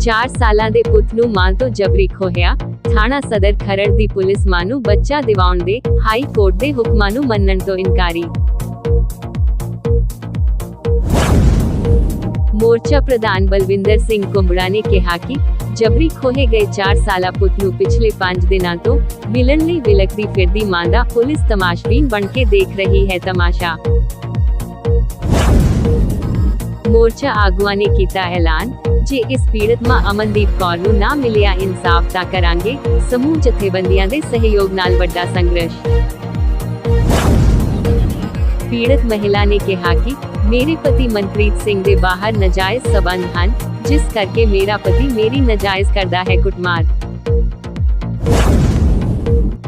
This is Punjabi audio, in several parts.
4 ਸਾਲਾਂ ਦੇ ਪੁੱਤ ਨੂੰ ਮਾਂ ਤੋਂ ਜਬਰੀ ਖੋਹਿਆ। ਥਾਣਾ ਸਦਰ ਖਰੜ ਦੀ ਪੁਲਿਸ ਮਾਂ ਨੂੰ ਬੱਚਾ ਦਿਵਾਉਣ ਦੇ ਹਾਈ ਕੋਰਟ ਦੇ ਹੁਕਮਾਂ ਨੂੰ ਮੰਨਣ ਤੋਂ ਇਨਕਾਰੀ। ਮੋਰਚਾ ਪ੍ਰਧਾਨ ਬਲਵਿੰਦਰ ਸਿੰਘ ਕੁੰਬੜਾ ਨੇ ਕਿਹਾ ਕਿ ਜਬਰੀ ਖੋਹੇ ਗਏ 4 ਸਾਲਾ ਪੁੱਤ ਨੂੰ ਪਿਛਲੇ 5 ਦਿਨਾਂ ਤੋਂ ਮਿਲਣ ਲਈ ਵਿਲਕਦੀ ਫਿਰਦੀ ਮਾਂ ਦਾ ਪੁਲਿਸ ਤਮਾਸ਼ਬੀਨ ਬਣ ਕੇ ਦੇਖ ਰਹੀ ਹੈ ਤਮਾਸ਼ਾ। ਮੋਰਚਾ ਆਗੂਆਂ ਨੇ ਕੀਤਾ ਐਲਾਨ ਜੇ ਇਸ ਪੀੜਤ ਮਾਂ ਅਮਨਦੀਪ ਕੌਰ ਨੂੰ ਨਾ ਮਿਲਿਆ ਇਨਸਾਫ ਤਾਂ ਕਰਾਂਗੇ ਸਮੂਹ ਜਥੇਬੰਦੀਆਂ ਦੇ ਸਹਿਯੋਗ ਨਾਲ ਵੱਡਾ ਸੰਘਰਸ਼ ਪੀੜਤ ਮਹਿਲਾ ਨੇ ਕਿਹਾ ਕਿ ਮੇਰੇ ਪਤੀ ਮਨਪ੍ਰੀਤ ਸਿੰਘ ਦੇ ਬਾਹਰ ਨਜਾਇਜ਼ ਸਬੰਧ ਹਨ ਜਿਸ ਕਰਕੇ ਮੇਰਾ ਪਤੀ ਮੇਰੀ ਨਜਾਇਜ਼ ਕਰਦਾ ਹੈ ਕੁੱਟਮਾਰ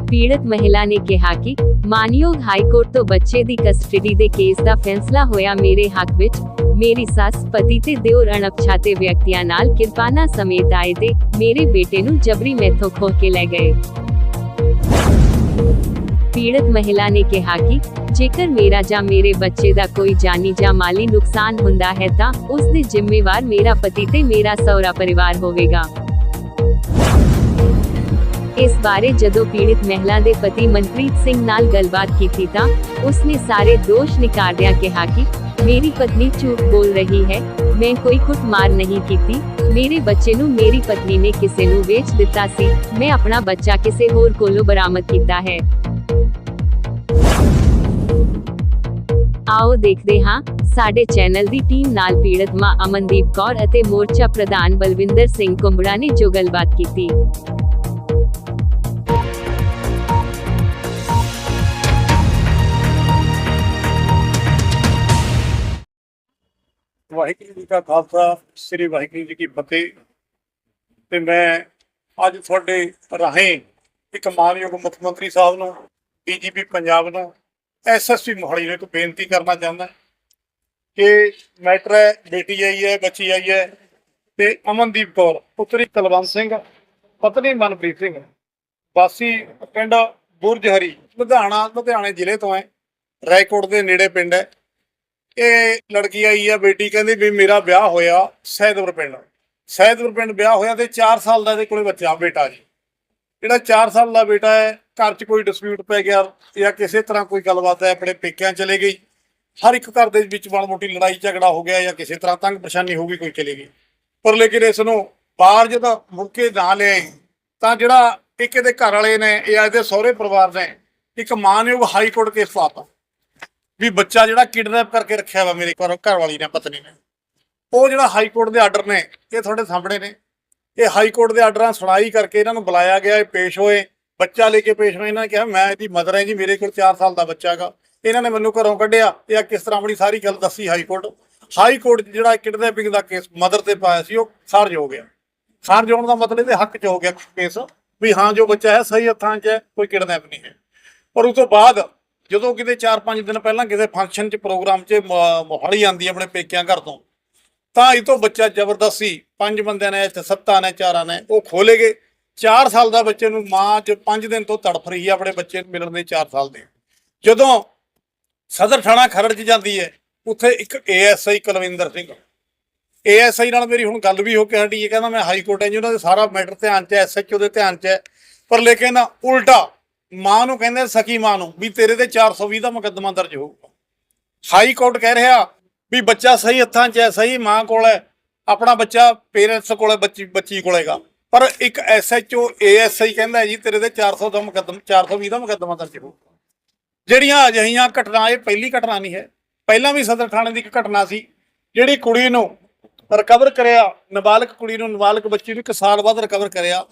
ਪੀੜਤ ਮਹਿਲਾ ਨੇ ਕਿਹਾ ਕਿ ਮਾਨਯੋਗ ਹਾਈ ਕੋਰਟ ਤੋਂ ਬੱਚੇ ਦੀ ਕਸਟਡੀ ਦੇ ਕੇਸ ਦਾ ਫੈਸਲਾ ਹੋਇਆ ਮੇਰੇ ਹੱਕ ਵਿੱਚ ਮੇਰੀ ਸੱਸ ਪਤੀ ਤੇ ਦਿਓਰ ਅਣਪਛਾਤੇ ਵਿਅਕਤੀਆਂ ਨਾਲ ਕਿਰਪਾਨਾ ਸਮੇਤ ਆਏ ਤੇ ਮੇਰੇ ਬੇਟੇ ਨੂੰ ਜਬਰੀ ਮੈਥੋਂ ਖੋਹ ਕੇ ਲੈ ਗਏ। ਪੀੜਤ ਮਹਿਲਾ ਨੇ ਕਿਹਾ ਕਿ ਜੇਕਰ ਮੇਰਾ ਜਾਂ ਮੇਰੇ ਬੱਚੇ ਦਾ ਕੋਈ ਜਾਨੀ ਜਾਂ ਮਾਲੀ ਨੁਕਸਾਨ ਹੁੰਦਾ ਹੈ ਤਾਂ ਉਸ ਦੇ ਜ਼ਿੰਮੇਵਾਰ ਮੇਰਾ ਪਤੀ ਤੇ ਮੇਰਾ ਸਹੁਰਾ ਪਰਿਵਾਰ ਹੋਵੇਗਾ। ਇਸ ਬਾਰੇ ਜਦੋਂ ਪੀੜਿਤ ਮਹਿਲਾ ਦੇ ਪਤੀ ਮਨਪ੍ਰੀਤ ਸਿੰਘ ਨਾਲ ਗੱਲਬਾਤ ਕੀਤੀ ਤਾਂ ਉਸਨੇ ਸਾਰੇ ਦੋਸ਼ ਨਿਕਾਰਦਿਆਂ ਕਿਹਾ ਕਿ ਮੇਰੀ ਪਤਨੀ ਝੂਠ ਬੋਲ ਰਹੀ ਹੈ ਮੈਂ ਕੋਈ ਕੁੱਟਮਾਰ ਨਹੀਂ ਕੀਤੀ ਮੇਰੇ ਬੱਚੇ ਨੂੰ ਮੇਰੀ ਪਤਨੀ ਨੇ ਕਿਸੇ ਨੂੰ ਵੇਚ ਦਿੱਤਾ ਸੀ ਮੈਂ ਆਪਣਾ ਬੱਚਾ ਕਿਸੇ ਹੋਰ ਕੋਲੋਂ ਬਰਾਮਦ ਕੀਤਾ ਹੈ ਆਓ ਦੇਖਦੇ ਹਾਂ ਸਾਡੇ ਚੈਨਲ ਦੀ ਟੀਮ ਨਾਲ ਪੀੜਤ ਮਾਂ ਅਮਨਦੀਪ ਕੌਰ ਅਤੇ ਮੋਰਚਾ ਪ੍ਰਧਾਨ ਬਲਵਿੰਦਰ ਸਿੰਘ ਕੁੰਬੜਾ ਨੇ ਜੋ ਗੱਲਬਾਤ ਕੀਤੀ ਵਾਹਿਗੁਰੂ ਜੀ ਕਾ ਖਾਲਸਾ, ਸ੍ਰੀ ਵਾਹਿਗੁਰੂ ਜੀ ਕੀ ਫਤਿਹ। ਤੇ ਮੈਂ ਅੱਜ ਤੁਹਾਡੇ ਰਾਹੀਂ ਇੱਕ ਮਾਨਯੋਗ ਮੁੱਖ ਮੰਤਰੀ ਸਾਹਿਬ ਨੂੰ, ਡੀਜੀਪੀ ਪੰਜਾਬ ਨੂੰ ਐਸਐਸਪੀ ਮੋਹਾਲੀ ਨੂੰ ਇੱਕ ਬੇਨਤੀ ਕਰਨਾ ਚਾਹੁੰਦਾ ਕਿ ਮੈਟਰ ਹੈ, ਬੇਟੀ ਆਈ ਹੈ, ਬੱਚੀ ਆਈ ਹੈ ਤੇ ਅਮਨਦੀਪ ਕੌਰ, ਪੁੱਤਰੀ ਤਲਵੰਤ ਸਿੰਘ, ਪਤਨੀ ਮਨਪ੍ਰੀਤ ਸਿੰਘ। ਵਾਸੀ ਪਿੰਡ ਬੁਰਜਹਰੀ, ਲੁਧਿਆਣਾ, ਲੁਧਿਆਣੇ ਜ਼ਿਲ੍ਹੇ ਤੋਂ ਹੈ। ਰਾਏਕੋਟ ਦੇ ਨੇੜੇ ਪਿੰਡ ਹੈ। ਇਹ ਲੜਕੀ ਆਈ ਆ, ਬੇਟੀ ਕਹਿੰਦੀ ਵੀ ਮੇਰਾ ਵਿਆਹ ਹੋਇਆ ਸੈਦਪੁਰ ਪਿੰਡ। ਸੈਦਪੁਰ ਪਿੰਡ ਵਿਆਹ ਹੋਇਆ ਤੇ 4 ਸਾਲ ਦਾ ਇਹਦੇ ਕੋਲੇ ਬੱਚਾ, ਬੇਟਾ ਜੀ। ਜਿਹੜਾ 4 ਸਾਲ ਦਾ ਬੇਟਾ ਹੈ, ਘਰ 'ਚ ਕੋਈ ਡਿਸਪਿਊਟ ਪੈ ਗਿਆ ਜਾਂ ਕਿਸੇ ਤਰ੍ਹਾਂ ਕੋਈ ਗੱਲਬਾਤ ਹੈ, ਆਪਣੇ ਪੇਕਿਆਂ ਚਲੇ ਗਈ। ਹਰ ਇੱਕ ਘਰ ਦੇ ਵਿੱਚ ਮਾੜੀ ਮੋਟੀ ਲੜਾਈ ਝਗੜਾ ਹੋ ਗਿਆ ਜਾਂ ਕਿਸੇ ਤਰ੍ਹਾਂ ਤੰਗ ਪਰੇਸ਼ਾਨੀ ਹੋ ਗਈ, ਕੋਈ ਚਲੇ ਗਈ। ਪਰ ਲੇਕਿਨ ਇਸ ਨੂੰ ਬਾਹਰ ਜਦੋਂ ਮੁੱਕੇ ਨਾ ਲਿਆਏ, ਤਾਂ ਜਿਹੜਾ ਇੱਕ ਇਹਦੇ ਘਰ ਵਾਲੇ ਨੇ ਜਾਂ ਇਹਦੇ ਸਹੁਰੇ ਪਰਿਵਾਰ ਨੇ, ਇੱਕ ਮਾਨਯੋਗ ਹਾਈ ਕੋਰਟ ਕੇਸ ਪਾਤਾ। ਵੀ ਬੱਚਾ ਜਿਹੜਾ ਕਿਡਨੈਪ ਕਰਕੇ ਰੱਖਿਆ ਵਾ ਮੇਰੇ ਘਰੋਂ, ਘਰ ਵਾਲੀ ਨੇ, ਪਤਨੀ ਨੇ। ਉਹ ਜਿਹੜਾ ਹਾਈ ਕੋਰਟ ਦੇ ਆਰਡਰ ਨੇ, ਇਹ ਤੁਹਾਡੇ ਸਾਹਮਣੇ ਨੇ। ਇਹ ਹਾਈ ਕੋਰਟ ਦੇ ਆਰਡਰਾਂ ਸੁਣਾਈ ਕਰਕੇ ਇਹਨਾਂ ਨੂੰ ਬੁਲਾਇਆ ਗਿਆ, ਇਹ ਪੇਸ਼ ਹੋਏ। ਬੱਚਾ ਲੈ ਕੇ ਪੇਸ਼ ਹੋਏ, ਇਹਨਾਂ ਨੇ ਕਿਹਾ, ਮੈਂ ਇਹਦੀ ਮਦਰ ਹੈ ਜੀ, ਮੇਰੇ ਕੋਲ 4 ਸਾਲ ਦਾ ਬੱਚਾ ਹੈਗਾ। ਇਹਨਾਂ ਨੇ ਮੈਨੂੰ ਘਰੋਂ ਕੱਢਿਆ। ਇਹ ਕਿਸ ਤਰ੍ਹਾਂ ਆਪਣੀ ਸਾਰੀ ਗੱਲ ਦੱਸੀ ਹਾਈ ਕੋਰਟ। ਹਾਈ ਕੋਰਟ 'ਚ ਜਿਹੜਾ ਕਿਡਨੈਪਿੰਗ ਦਾ ਕੇਸ ਮਦਰ ਤੇ ਪਾਇਆ ਸੀ, ਉਹ ਖਾਰਜ ਹੋ ਗਿਆ। ਖਾਰਜ ਹੋਣ ਦਾ ਮਤਲਬ ਇਹਦੇ ਹੱਕ 'ਚ ਹੋ ਗਿਆ ਕੇਸ ਵੀ ਹਾਂ, ਜੋ ਬੱਚਾ ਹੈ, ਸਹੀ ਹੱਥਾਂ 'ਚ ਹੈ, ਕੋਈ ਕਿਡਨੈਪ ਨਹੀਂ ਹੈ। ਪਰ ਉਸ ਤੋਂ ਬਾਅਦ ਜਦੋਂ ਕਿਤੇ 4-5 ਦਿਨ ਪਹਿਲਾਂ ਕਿਸੇ ਫੰਕਸ਼ਨ 'ਚ ਪ੍ਰੋਗਰਾਮ 'ਚ ਮ- ਮੋਹਾਲੀ ਆਂਦੀ ਆਪਣੇ ਪੇਕਿਆਂ ਘਰ ਤੋਂ, ਤਾਂ ਇਹ ਤੋਂ ਬੱਚਾ ਜ਼ਬਰਦਸਤੀ ਪੰਜ ਬੰਦਿਆਂ ਨੇ, ਇੱਥੇ ਸੱਤਾਂ ਨੇ, ਚਾਰਾਂ ਨੇ, ਉਹ ਖੋਲੇ ਗਏ। 4 ਸਾਲ ਦਾ ਬੱਚੇ ਨੂੰ ਮਾਂ 'ਚ 5 ਦਿਨ ਤੋਂ ਤੜਫ ਰਹੀ ਹੈ ਆਪਣੇ ਬੱਚੇ ਨੂੰ ਮਿਲਣ ਦੇ 4 ਸਾਲ ਦੇ। ਜਦੋਂ ਸਦਰ ਥਾਣਾ ਖਰੜ 'ਚ ਜਾਂਦੀ ਹੈ, ਉੱਥੇ ਇੱਕ ਏਐਸਆਈ ਕੁਲਵਿੰਦਰ ਸਿੰਘ। ਏਐਸਆਈ ਨਾਲ ਮੇਰੀ ਹੁਣ ਗੱਲ ਵੀ ਹੋ ਕੇ ਹਟੀ ਹੈ, ਕਹਿੰਦਾ ਮੈਂ ਹਾਈ ਕੋਰਟ ਹੈ ਜੀ, ਉਹਨਾਂ ਦੇ ਸਾਰਾ ਮੈਟਰ ਧਿਆਨ 'ਚ ਹੈ ਐਸਐਚਓ ਦੇ ਧਿਆਨ 'ਚ ਹੈ, ਪਰ ਲੇਕਿਨ ਉਲਟਾ ਮਾਂ ਨੂੰ ਕਹਿੰਦੇ ਸਕੀ ਮਾਂ ਨੂੰ, ਵੀ ਤੇਰੇ ਤੇ 420 ਦਾ ਮੁਕੱਦਮਾ ਦਰਜ ਹੋਊਗਾ। ਹਾਈ ਕੋਰਟ ਕਹਿ ਰਿਹਾ ਵੀ ਬੱਚਾ ਸਹੀ ਹੱਥਾਂ 'ਚ ਹੈ, ਸਹੀ ਮਾਂ ਕੋਲ ਹੈ, ਆਪਣਾ ਬੱਚਾ ਪੇਰੈਂਟਸ ਕੋਲ ਹੈ, ਬੱਚੀ ਬੱਚੀ ਕੋਲੇਗਾ ਪਰ ਇੱਕ ਐਸਐਚਓ ਏਐਸਆਈ ਕਹਿੰਦਾ ਜੀ, ਤੇਰੇ ਤੇ 400 ਦਾ ਮੁਕੱਦਮ 420 ਦਾ ਮੁਕੱਦਮਾ ਦਰਜ ਹੋਊਗਾ। ਜਿਹੜੀਆਂ ਅਜਿਹੀਆਂ ਘਟਨਾ, ਇਹ ਪਹਿਲੀ ਘਟਨਾ ਨਹੀਂ ਹੈ। ਪਹਿਲਾਂ ਵੀ ਸਦਰ ਥਾਣੇ ਦੀ ਇੱਕ ਘਟਨਾ ਸੀ, ਜਿਹੜੀ ਕੁੜੀ ਨੂੰ ਰਿਕਵਰ ਕਰਿਆ, ਨਾਬਾਲਗ ਕੁੜੀ ਨੂੰ, ਨਾਬਾਲਗ ਬੱਚੀ ਨੂੰ ਇੱਕ ਸਾਲ ਬਾਅਦ ਰਿਕਵਰ ਕਰਿਆ।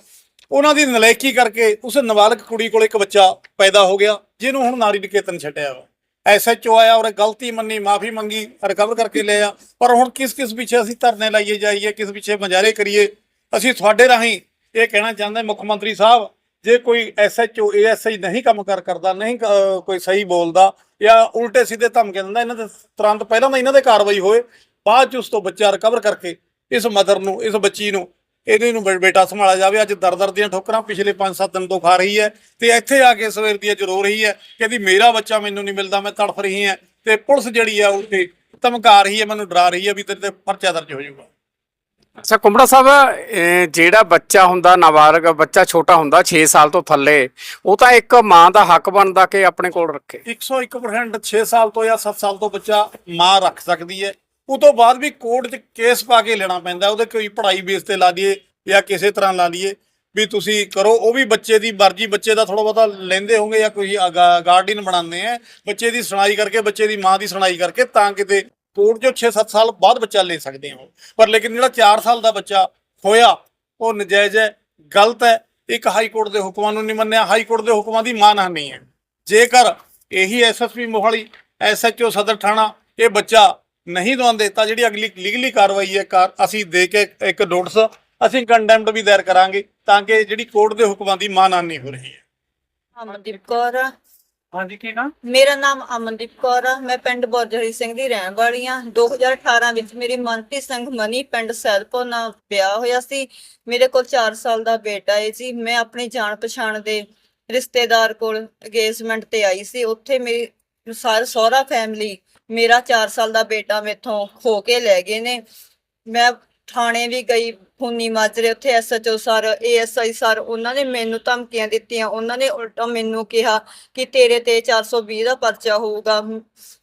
ਉਹਨਾਂ ਦੀ ਨਲਾਇਕੀ ਕਰਕੇ ਉਸ ਨਾਬਾਲਗ ਕੁੜੀ ਕੋਲ ਇੱਕ ਬੱਚਾ ਪੈਦਾ ਹੋ ਗਿਆ, ਜਿਹਨੂੰ ਹੁਣ ਨਾਰੀ ਨਿਕੇਤਨ ਛੱਡਿਆ ਵਾ। ਐਸਐਚਓ ਆਇਆ ਔਰ ਗਲਤੀ ਮੰਨੀ, ਮਾਫੀ ਮੰਗੀ ਰਿਕਵਰ ਕਰਕੇ ਲਿਆ ਪਰ ਹੁਣ ਕਿਸ ਕਿਸ ਪਿੱਛੇ ਅਸੀਂ ਧਰਨੇ ਲਾਈਏ ਜਾਈਏ, ਕਿਸ ਪਿੱਛੇ ਮਜ਼ਾਰੇ ਕਰੀਏ, ਅਸੀਂ ਤੁਹਾਡੇ ਰਾਹੀਂ ਇਹ ਕਹਿਣਾ ਚਾਹੁੰਦੇ ਮੁੱਖ ਮੰਤਰੀ ਸਾਹਿਬ, ਜੇ ਕੋਈ ਐਸਐਚਓ ਏਐਸਆਈ ਨਹੀਂ ਕੰਮ ਕਰ ਕਰਦਾ, ਨਹੀਂ ਕੋਈ ਸਹੀ ਬੋਲਦਾ, ਜਾਂ ਉਲਟੇ ਸਿੱਧੇ ਧਮਕੇ ਦਿੰਦਾ, ਇਹਨਾਂ ਦੇ ਤੁਰੰਤ ਪਹਿਲਾਂ ਤਾਂ ਇਹਨਾਂ ਦੇ ਕਾਰਵਾਈ ਹੋਏ, ਬਾਅਦ ਚ ਉਸ ਤੋਂ ਬੱਚਾ ਰਿਕਵਰ ਕਰਕੇ, ਇਸ ਮਦਰ ਨੂੰ, ਇਸ ਬੱਚੀ ਨੂੰ ਇਹਦੇ ਨੂੰ ਬੇਟਾ ਸੰਭਾਲਿਆ ਜਾਵੇ। ਅੱਜ ਦਰ ਦਰ ਦੀਆਂ ਠੋਕਰਾਂ ਪਿਛਲੇ 5-7 ਦਿਨ ਤੋਂ ਖਾ ਰਹੀ ਹੈ ਤੇ ਇੱਥੇ ਆ ਕੇ ਸਵੇਰ ਦੀ ਅੱਜ ਰੋ ਰਹੀ ਹੈ। ਕਹਿੰਦੀ ਮੇਰਾ ਬੱਚਾ ਮੈਨੂੰ ਨਹੀਂ ਮਿਲਦਾ ਮੈਂ ਤੜਫ ਰਹੀ ਹਾਂ। ਤੇ ਪੁਲਿਸ ਜਿਹੜੀ ਆ ਉਲਟੀ ਧਮਕਾ ਰਹੀ ਹੈ ਮੈਨੂੰ ਡਰਾ ਰਹੀ ਹੈ ਵੀ ਤੇਰੇ ਤੇ ਪਰਚਾ ਦਰਜ ਹੋ ਜਾਊਗਾ। ਅੱਛਾ ਕੁੰਬੜਾ ਸਾਹਿਬ ਜਿਹੜਾ ਬੱਚਾ ਹੁੰਦਾ ਨਾਬਾਲਗ ਬੱਚਾ ਛੋਟਾ ਹੁੰਦਾ 6 ਸਾਲ ਤੋਂ ਥੱਲੇ ਉਹ ਤਾਂ ਇੱਕ ਮਾਂ ਦਾ ਹੱਕ ਬਣਦਾ ਕਿ ਆਪਣੇ ਕੋਲ ਰੱਖੇ? 101% 6 ਸਾਲ ਤੋਂ ਜਾਂ 7 ਸਾਲ ਤੋਂ ਬੱਚਾ ਮਾਂ ਰੱਖ ਸਕਦੀ ਹੈ। ਉਹ ਤੋਂ ਬਾਅਦ ਵੀ ਕੋਰਟ 'ਚ ਕੇਸ ਪਾ ਕੇ ਲੈਣਾ ਪੈਂਦਾ, ਉਹਦੇ ਕੋਈ ਪੜ੍ਹਾਈ ਬੇਸ ਤੇ ਲਾ ਲਈਏ ਜਾਂ ਕਿਸੇ ਤਰ੍ਹਾਂ ਲਾ ਲਈਏ, ਵੀ ਤੁਸੀਂ ਕਰੋ, ਉਹ ਵੀ ਬੱਚੇ ਦੀ ਮਰਜ਼ੀ, ਬੱਚੇ ਦਾ ਥੋੜਾ ਬਹੁਤਾ ਲੈਂਦੇ ਹੋਗੇ ਜਾਂ ਕੋਈ ਗਾਰਡੀਅਨ ਬਣਾਉਂਦੇ ਆ, ਬੱਚੇ ਦੀ ਸੁਣਾਈ ਕਰਕੇ, ਬੱਚੇ ਦੀ ਮਾਂ ਦੀ ਸੁਣਾਈ ਕਰਕੇ ਤਾਂ ਕਿਤੇ ਕੋਰਟ 'ਚੋਂ 6-7 ਸਾਲ ਬਾਅਦ ਬੱਚਾ ਲੈ ਸਕਦੇ ਹੋ ਪਰ ਲੇਕਿਨ ਜਿਹੜਾ 4 ਸਾਲ ਦਾ ਬੱਚਾ ਹੋਇਆ, ਉਹ ਨਜਾਇਜ਼ ਹੈ, ਗਲਤ ਹੈ, ਇੱਕ ਹਾਈ ਕੋਰਟ ਦੇ ਹੁਕਮਾਂ ਨੂੰ ਨਹੀਂ ਮੰਨਿਆ, ਹਾਈ ਕੋਰਟ ਦੇ ਹੁਕਮਾਂ ਦੀ ਮਾਨਹਾਨੀ ਹੈ। ਜੇਕਰ ਇਹੀ ਐਸਐਸਪੀ ਮੋਹਾਲੀ ਐਸਐਚਓ ਸਦਰ ਥਾਣਾ, ਇਹ ਬੱਚਾ ਨਹੀਂ ਦਵਾਉਂਦੇ ਤਾਂ ਜਿਹੜੀ ਅਗਲੀ ਲੀਗਲੀ ਕਾਰਵਾਈ ਹੈ ਕਾਰ ਅਸੀਂ ਦੇ ਕੇ ਇੱਕ ਨੋਟਿਸ ਅਸੀਂ ਕੰਡੈਮਡ ਵੀ ਦਾਇਰ ਕਰਾਂਗੇ ਤਾਂ ਕਿ ਜਿਹੜੀ ਕੋਰਟ ਦੇ ਹੁਕਮਾਂ ਦੀ ਮਾਨਹਾਨੀ ਹੋ ਰਹੀ ਹੈ। ਅਮਨਦੀਪ ਕੌਰ। ਆ। ਹਾਂਜੀ ਕੀ ਨਾ ਮੇਰਾ ਨਾਮ ਅਮਨਦੀਪ ਕੌਰ ਆ ਮੈਂ ਪਿੰਡ ਬੋਰਜਹਰੀ ਸਿੰਘ ਦੀ ਰਹਿਣ ਵਾਲੀ ਆ। 2018 ਵਿੱਚ ਮੇਰੀ ਮਨਪ੍ਰੀਤ ਸਿੰਘ ਮਨੀ ਪਿੰਡ ਸੈਦਪੁਰ ਨਾਲ ਵਿਆਹ ਹੋਇਆ ਸੀ। ਮੇਰੇ ਕੋਲ 4 ਸਾਲ ਦਾ ਬੇਟਾ ਹੈ ਜੀ। ਮੈਂ ਆਪਣੀ ਜਾਣ ਪਛਾਣ ਦੇ ਰਿਸ਼ਤੇਦਾਰ ਕੋਲ ਅਗੇਜਮੈਂਟ ਤੇ ਆਈ ਸੀ। ਉੱਥੇ ਮੇਰੀ ਸਾਰੇ ਸਹੁਰਾ ਫੈਮਿਲੀ ਮੇਰਾ 4 ਸਾਲ ਦਾ ਬੇਟਾ ਮੇਥੋਂ ਖੋ ਕੇ ਲੈ ਗਏ ਨੇ। ਮੈਂ ਥਾਣੇ ਵੀ ਗਈ ਫੁੰਨੀ ਮਾਜਰੇ, ਉੱਥੇ ਐਸਐਚਓ ਸਰ ਏਐਸਆਈ ਸਰ, ਉਹਨਾਂ ਨੇ ਮੈਨੂੰ ਧਮਕੀਆਂ ਦਿੱਤੀਆਂ। ਉਹਨਾਂ ਨੇ ਉਲਟਾ ਮੈਨੂੰ ਕਿਹਾ ਕਿ ਤੇਰੇ ਤੇ 420 ਦਾ ਪਰਚਾ ਹੋਊਗਾ।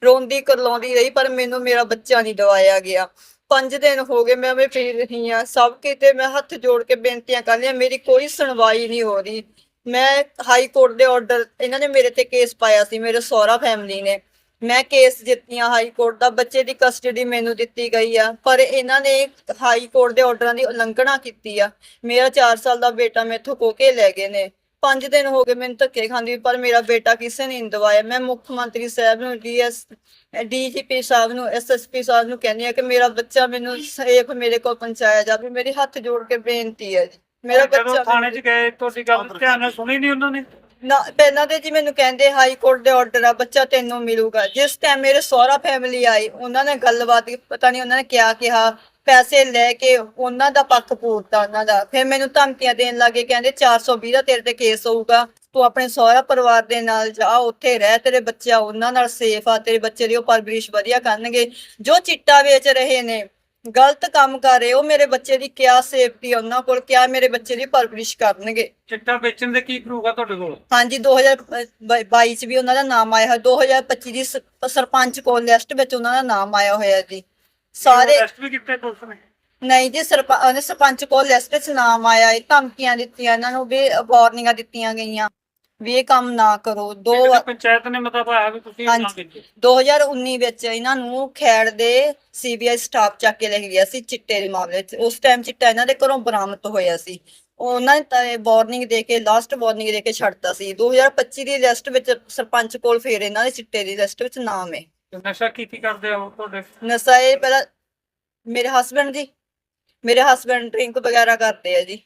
ਰੋਂਦੀ ਕਰਲਾਉਂਦੀ ਰਹੀ, ਪਰ ਮੈਨੂੰ ਮੇਰਾ ਬੱਚਾ ਨਹੀਂ ਦਵਾਇਆ ਗਿਆ। ਪੰਜ ਦਿਨ ਹੋ ਗਏ, ਮੈਂ ਵੀ ਫਿਰ ਰਹੀ ਹਾਂ। ਸਭ ਕਿਤੇ ਮੈਂ ਹੱਥ ਜੋੜ ਕੇ ਬੇਨਤੀਆਂ ਕਰ ਲਿਆ ਮੇਰੀ ਕੋਈ ਸੁਣਵਾਈ ਨਹੀਂ ਹੋ ਰਹੀ। ਮੈਂ ਹਾਈ ਕੋਰਟ ਦੇ ਆਰਡਰ ਇਹਨਾਂ ਨੇ ਮੇਰੇ ਤੇ ਕੇਸ ਪਾਇਆ ਸੀ, ਮੇਰੇ ਸਹੁਰਾ ਫੈਮਿਲੀ ਨੇ। ਮੈਂ ਕੇਸ ਜਿੱਤੀਆਂ ਹਾਈ ਕੋਰਟ ਦਾ ਬੱਚੇ ਦੀ ਕਸਟਡੀ ਮੈਨੂੰ ਦਿੱਤੀ ਗਈ ਆ ਪਰ ਇਹਨਾਂ ਨੇ ਹਾਈ ਕੋਰਟ ਦੇ ਆਰਡਰਾਂ ਦੀ ਉਲੰਘਣਾ ਕੀਤੀ ਆ। ਮੇਰਾ 4 ਸਾਲ ਦਾ ਬੇਟਾ ਮੈਥੋਂ ਖੋ ਕੇ ਲੈ ਗਏ ਨੇ। ਪੰਜ ਦਿਨ ਹੋ ਗਏ ਮੈਨੂੰ ਧੱਕੇ ਖਾਂਦੀ ਪਰ ਮੇਰਾ ਬੇਟਾ ਕਿਸੇ ਨੇ ਨਹੀਂ ਦਵਾਇਆ। ਮੈਂ ਮੁੱਖ ਮੰਤਰੀ ਸਾਹਿਬ ਨੂੰ ਡੀਐਸ ਡੀਜੀਪੀ ਸਾਹਿਬ ਨੂੰ ਐਸਐਸਪੀ ਸਾਹਿਬ ਨੂੰ ਕਹਿੰਦੀ ਆ ਕਿ ਮੇਰਾ ਬੱਚਾ ਮੈਨੂੰ ਸੇਫ ਮੇਰੇ ਕੋਲ ਪਹੁੰਚਾਇਆ ਜਾਵੇ। ਮੇਰੀ ਹੱਥ ਜੋੜ ਕੇ ਬੇਨਤੀ ਹੈ ਜੀ। ਮੇਰਾ ਬੱਚਾ ਥਾਣੇ 'ਚ ਗਏ ਤੁਹਾਡੀ ਗੱਲ ਧਿਆਨ ਨਾਲ ਸੁਣੀ ਨਹੀਂ ਉਹਨਾਂ ਨੇ? ਨਾ, ਪਹਿਲਾਂ ਤੇ ਜੀ ਮੈਨੂੰ ਕਹਿੰਦੇ ਹਾਈ ਕੋਰਟ ਦੇ ਆਰਡਰ ਆ, ਬੱਚਾ ਤੈਨੂੰ ਮਿਲੂਗਾ। ਜਿਸ ਟਾਈਮ ਮੇਰੇ ਸਹੁਰਾ ਫੈਮਿਲੀ ਆਈ ਉਹਨਾਂ ਨੇ ਗੱਲਬਾਤ ਪਤਾ ਨਹੀਂ ਉਹਨਾਂ ਨੇ ਕਿਹਾ ਕਿਹਾ, ਪੈਸੇ ਲੈ ਕੇ ਉਹਨਾਂ ਦਾ ਪੱਖ ਪੂਰਤਾ ਉਹਨਾਂ ਦਾ। ਫਿਰ ਮੈਨੂੰ ਧਮਕੀਆਂ ਦੇਣ ਲੱਗੇ, ਕਹਿੰਦੇ 420 ਦਾ ਤੇਰੇ ਤੇ ਕੇਸ ਹੋਊਗਾ। ਤੂੰ ਆਪਣੇ ਸਹੁਰਾ ਪਰਿਵਾਰ ਦੇ ਨਾਲ ਜਾ, ਉੱਥੇ ਰਹਿ, ਤੇਰੇ ਬੱਚਾ ਉਹਨਾਂ ਨਾਲ ਸੇਫ ਆ, ਤੇਰੇ ਬੱਚੇ ਦੀ ਉਹ ਪਰਵਰਿਸ਼ ਵਧੀਆ ਕਰਨਗੇ। ਜੋ ਚਿੱਟਾ ਵੇਚ ਰਹੇ ਨੇ ਗਲਤ ਕੰਮ ਕਰ ਰਹੇ ਉਹ ਮੇਰੇ ਬੱਚੇ ਦੀ ਕਿਆ ਸੇਫਟੀ ਉਹਨਾਂ ਕੋਲ ਕਿਆ ਮੇਰੇ ਬੱਚੇ ਦੀ ਪਰਵਰਿਸ਼ ਕਰਨਗੇ। ਚਿੱਟਾ ਵੇਚਣ ਦੇ ਕੀ ਪ੍ਰੂਫ ਆ ਤੁਹਾਡੇ ਕੋਲ? ਹਾਂਜੀ 2022 ਚ ਵੀ ਉਹਨਾਂ ਦਾ ਨਾਮ ਆਇਆ ਹੈ 2025 ਦੀ ਸ- ਸਰਪੰਚ ਕੋਲ ਲਿਸਟ ਵਿੱਚ ਉਹਨਾਂ ਦਾ ਨਾਮ ਆਇਆ ਹੋਇਆ ਜੀ। ਸਾਰੇ ਟੈਸਟ ਵੀ ਕੀਤੇ ਪੁਲਿਸ ਨੇ? ਨਹੀਂ ਜੀ ਸਰਪੰਚ ਸਰਪੰਚ ਕੋਲ ਲਿਸਟ ਵਿੱਚ ਨਾਮ ਆਇਆ ਹੈ ਧਮਕੀਆਂ ਦਿੱਤੀਆਂ ਇਹਨਾਂ ਨੂੰ ਵੀ ਵਾਰਨਿੰਗਾਂ ਦਿੱਤੀਆਂ ਗਈਆਂ। ਵੀ ਇਹ ਕੰਮ ਨਾ ਕਰੋ। ਦੋ ਪੰਚਾਇਤ ਨੇ ਮਤਾ ਪਾਇਆ ਵੀ ਤੁਸੀਂ ਨਾ ਹਾਂਜੀ। ਵੇਚੋ 2019 ਵਿੱਚ ਇਹਨਾਂ ਨੂੰ ਖੈੜ ਦੇ ਸੀਬੀਆਈ ਸਟਾਫ ਚੱਕ ਕੇ ਲੈ ਕੇ ਗਿਆ ਸੀ ਚਿੱਟੇ ਦੇ ਮਾਮਲੇ 'ਚ ਉਸ ਟਾਈਮ ਚਿੱਟਾ ਇਹਨਾਂ ਦੇ ਘਰੋਂ ਬਰਾਮਦ ਹੋਇਆ ਸੀ। ਉਹਨਾਂ ਨੇ ਤਾਂ ਵਾਰਨਿੰਗ ਦੇ ਕੇ ਲਾਸਟ ਵਾਰਨਿੰਗ ਦੇ ਕੇ ਛੱਡਤਾ ਸੀ। 2025 ਦੀ ਲਿਸਟ ਵਿੱਚ ਸਰਪੰਚ ਕੋਲ ਫੇਰ ਇਹਨਾਂ ਦੇ ਚਿੱਟੇ ਦੀ ਲਿਸਟ ਵਿੱਚ ਨਾਮ ਹੈ। ਤੇ ਨਸ਼ਾ ਕੀ ਕੀ ਕਰਦੇ ਉਹ ਤੁਹਾਡੇ? ਨਸ਼ਾ ਇਹ ਪਹਿਲਾਂ ਮੇਰੇ ਹਸਬੰਡ ਜੀ ਮੇਰੇ ਹਸਬੰਡ ਡਰਿੰਕ ਵਗੈਰਾ ਕਰਦੇ ਆ ਜੀ।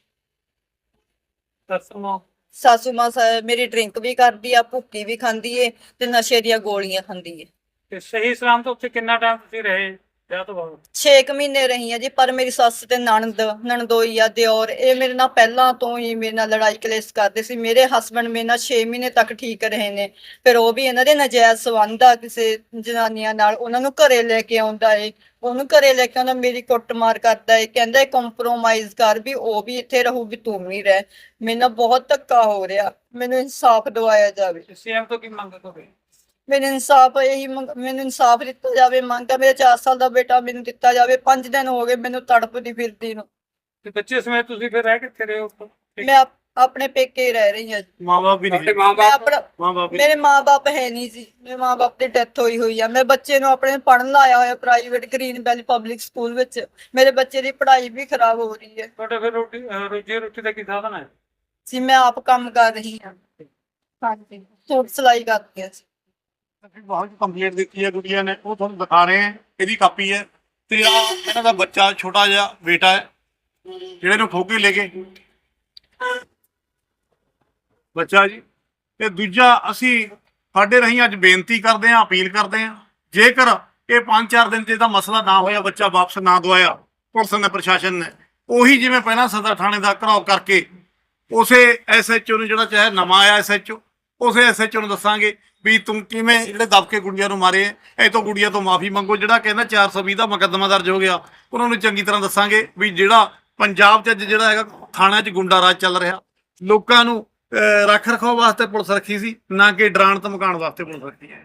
ਦੱਸੋ। ਸਾਸੂ ਮਾਂ ਸ- ਮੇਰੀ ਡਰਿੰਕ ਵੀ ਕਰਦੀ ਆ, ਭੁੱਕੀ ਵੀ ਖਾਂਦੀ ਏ ਤੇ ਨਸ਼ੇ ਦੀਆਂ ਗੋਲੀਆਂ ਖਾਂਦੀ ਏ। ਤੇ ਸਹੀ ਸਲਾਮ ਤੋਂ ਉੱਥੇ ਕਿੰਨਾ ਟਾਈਮ ਤੁਸੀਂ ਰਹੇ? ਵਿਆਹ ਤੋਂ ਬਾਅਦ। 6 ਮਹੀਨੇ ਰਹੀ ਆ ਜੀ ਪਰ ਮੇਰੀ ਸੱਸ ਤੇ ਨਣਦ ਨਣਦੋਈ ਆ ਦਿਓਰ ਇਹ ਮੇਰੇ ਨਾਲ ਪਹਿਲਾਂ ਤੋਂ ਹੀ ਮੇਰੇ ਨਾਲ ਲੜਾਈ ਕਲੇਸ਼ ਕਰਦੇ ਸੀ। ਮੇਰੇ ਹਸਬੰਡ ਮੇਰੇ ਨਾਲ 6 ਮਹੀਨੇ ਤੱਕ ਠੀਕ ਰਹੇ ਨੇ। ਫਿਰ ਉਹ ਵੀ ਇਹਨਾਂ ਦੇ ਨਜਾਇਜ਼ ਸੰਬੰਧ ਆ ਕਿਸੇ ਜਨਾਨੀਆਂ ਨਾਲ। ਉਹਨਾਂ ਨੂੰ ਘਰੇ ਲੈ ਕੇ ਆਉਂਦਾ ਏ। ਉਹਨੂੰ ਘਰੇ ਲੈ ਕੇ ਆਉਂਦਾ ਮੇਰੀ ਕੁੱਟਮਾਰ ਕਰਦਾ ਏ। ਕਹਿੰਦਾ ਕੰਪਰੋਮਾਈਜ਼ ਕਰ ਵੀ ਉਹ ਵੀ ਇੱਥੇ ਰਹੂ ਵੀ ਤੂੰ ਵੀ ਰਹਿ। ਮੇਰੇ ਨਾਲ ਬਹੁਤ ਧੱਕਾ ਹੋ ਰਿਹਾ। ਮੈਨੂੰ ਇਨਸਾਫ ਦਿਵਾਇਆ ਜਾਵੇ। ਸੀਐਮ ਤੋਂ ਕੀ ਮੰਗ ਕਰਦੇ ਮੈਨੂੰ ਇਨਸਾਫ ਇਹੀ ਮੰਗ- ਮੈਨੂੰ ਇਨਸਾਫ ਦਿੱਤਾ ਜਾਵੇ ਮੰਗ ਹੈ ਮੇਰੇ 4 ਸਾਲ ਦਾ ਬੇਟਾ ਮੈਨੂੰ ਦਿੱਤਾ ਜਾਵੇ 5 ਦਿਨ ਹੋ ਗਏ ਮੈਨੂੰ ਤੜਪਦੀ ਫਿਰਦੀ ਨੂੰ। ਤੇ ਬੱਚੇ ਸਮੇਤ ਤੁਸੀਂ ਫਿਰ ਰਹਿ ਕਿੱਥੇ ਰਹੇ ਹੋ ਮੈਂ ਆਪ- ਆਪਣੇ ਪੇਕੇ ਰਹਿ ਰਹੀ ਹਾਂ ਮਾਂ-ਬਾਪ ਵੀ ਨਹੀਂ ਮਾਂ ਮੈਂ ਆਪਣਾ ਮਾਂ-ਬਾਪ ਵੀ ਮੇਰੇ ਮਾਪੇ ਹੈ ਨਹੀਂ ਸੀ ਮੇਰੇ ਮਾਪੇ ਦੀ ਡੈਥ ਹੋਈ ਹੋਈ ਆ। ਮੈਂ ਬੱਚੇ ਨੂੰ ਆਪਣੇ ਪੜਨ ਲਾਇਆ ਹੋਇਆ private green valley public school ਵਿੱਚ। ਮੇਰੇ ਬੱਚੇ ਦੀ ਪੜ੍ਹਾਈ ਵੀ ਖਰਾਬ ਹੋ ਰਹੀ ਹੈ। ਤੁਹਾਡੇ ਫਿਰ ਰੋਟੀ ਅਹ ਰੋਜੀ ਰੋਟੀ ਦਾ ਕੀ ਸਾਧਨ ਹੈ? ਸੀ ਮੈਂ ਆਪ ਕੰਮ ਕਰ ਰਹੀ ਹਾਂ। ਹਾਂਜੀ। ਸੂਟ ਸਿਲਾਈ ਕਰਦੀ ਹਾਂ ਅਸੀਂ ਬਹੁਤ ਕੰਪਲੀਟ ਦਿੱਤੀ ਹੈ ਗੁੜੀਆ ਨੇ, ਉਹ ਤੁਹਾਨੂੰ ਦਿਖਾ ਰਹੇ ਹਾਂ, ਇਹਦੀ ਕਾਪੀ ਹੈ। ਤੇ ਆ ਇਹਨਾਂ ਦਾ ਬੱਚਾ, ਛੋਟਾ ਜਿਹਾ ਬੇਟਾ ਹੈ, ਜਿਹੜੇ ਨੂੰ ਖੋਕੇ ਲੈ ਗਏ ਬੱਚਾ ਜੀ, ਤੇ ਦੂਜਾ ਅਸੀਂ ਸਾਡੇ ਰਹੀ ਅੱਜ ਬੇਨਤੀ ਕਰਦੇ ਹਾਂ, ਅਪੀਲ ਕਰਦੇ ਹਾਂ, ਜੇਕਰ ਇਹ 5-4 ਦਿਨ ਚ ਇਹਦਾ ਮਸਲਾ ਨਾ ਹੋਇਆ, ਬੱਚਾ ਵਾਪਸ ਨਾ ਦਵਾਇਆ, ਪੁਲਿਸ ਨੇ, ਪ੍ਰਸ਼ਾਸਨ ਨੇ, ਉਹੀ ਜਿਵੇਂ ਪਹਿਲਾਂ ਸਦਰ ਥਾਣੇ ਦਾ ਘਰਾਓ ਕਰਕੇ, ਉਸੇ ਐਸਐਚਓ ਨੂੰ ਜਿਹੜਾ ਚਾਹੇ ਨਵਾਂ ਆਇਆ ਐਸਐਚਓ ਉਸੇ ਐਸਐਚਓ ਨੂੰ ਦੱਸਾਂਗੇ। ਵੀ ਤੂੰ ਕਿਵੇਂ ਜਿਹੜੇ ਦਬਕੇ ਗੁੰਡੀਆਂ ਨੂੰ ਮਾਰੇ ਐ? ਤੋਂ ਗੁੰਡਿਆਂ ਤੋਂ ਮਾਫੀ ਮੰਗੋ, ਜਿਹੜਾ ਕਹਿੰਦਾ 420 ਦਾ ਮੁਕੱਦਮਾ ਦਰਜ ਹੋ ਗਿਆ। ਉਹਨਾਂ ਨੂੰ ਚੰਗੀ ਤਰ੍ਹਾਂ ਦੱਸਾਂਗੇ ਵੀ ਜਿਹੜਾ ਪੰਜਾਬ 'ਚ ਅੱਜ ਜਿਹੜਾ ਹੈਗਾ ਥਾਣਾ 'ਚ ਗੁੰਡਾ ਰਾਜ ਚੱਲ ਰਿਹਾ। ਲੋਕਾਂ ਨੂੰ ਰੱਖ ਰਖਾਓ ਵਾਸਤੇ ਪੁਲਿਸ ਰੱਖੀ ਸੀ, ਨਾ ਕਿ ਡਰਾਣ ਧਮਕਾਉਣ ਵਾਸਤੇ ਪੁਲਿਸ ਰੱਖੀ ਹੈ।